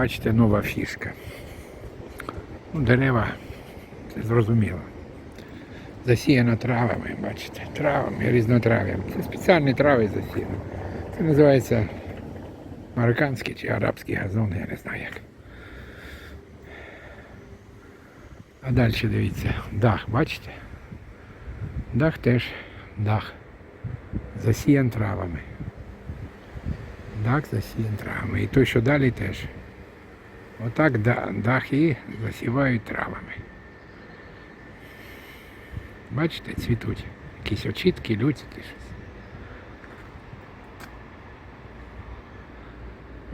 Бачите, нова фішка. Ну, дерева, це зрозуміло. Засіяно травами, бачите, травами, різнотрав'ям. Це спеціальні трави засіяно. Це називається американський чи арабський газон, я не знаю як. А далі дивіться, дах, бачите? Дах теж дах. Засіян травами. Дах засіян травами. І той, що далі теж. Отак дахи засівають травами. Бачите, цвітуть. Якісь очітки, люцики щось.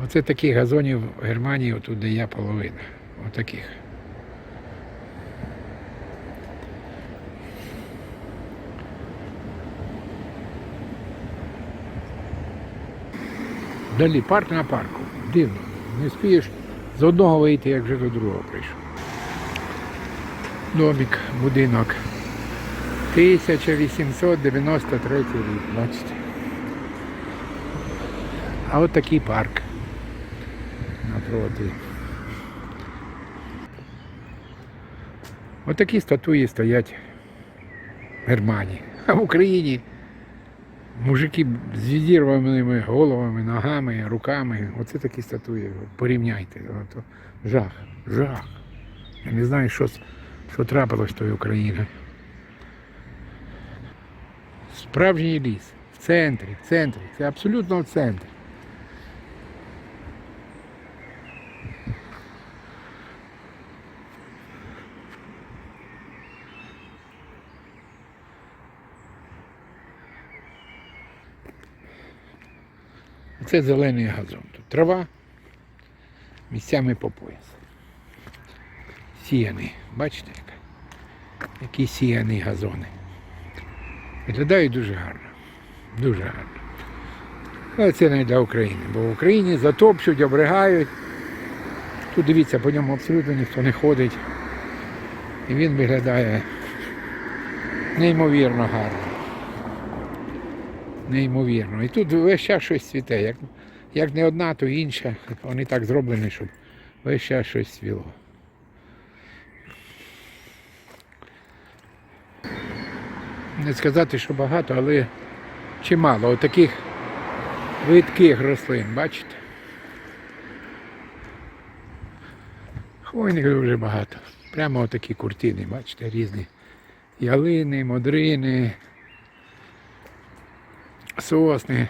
Оце таких газонів в Германії, отут де я половина. Отаких. Далі парк на парку. Дивно. Не спієш з одного вийти, як вже до другого прийшов. Домик, будинок. 1893 рік, бачите. А от такий парк напроти. От статуї стоять в Германії. А в Україні мужики з відірваними головами, ногами, руками. Оце такі статуї. Порівняйте. Ото жах, жах. Я не знаю, що, що трапилось з тою Україною. Справжній ліс. В центрі, в центрі. Це абсолютно в центрі. Це зелений газон. Тут трава місцями по пояс. Сіяний. Бачите, які сіяні газони. Виглядають дуже гарно. Дуже гарно. Але це не для України, бо в Україні затопчуть, обригають. Тут дивіться, по ньому абсолютно ніхто не ходить. І він виглядає неймовірно гарно. Неймовірно. І тут весь час щось цвіте. Як, як не одна, то інша. Вони так зроблені, щоб весь час щось цвіло. Не сказати, що багато, але чимало. Отаких видких рослин, бачите? Хвойних дуже багато. Прямо отакі куртини, бачите, різні. Ялини, модрини, сосни.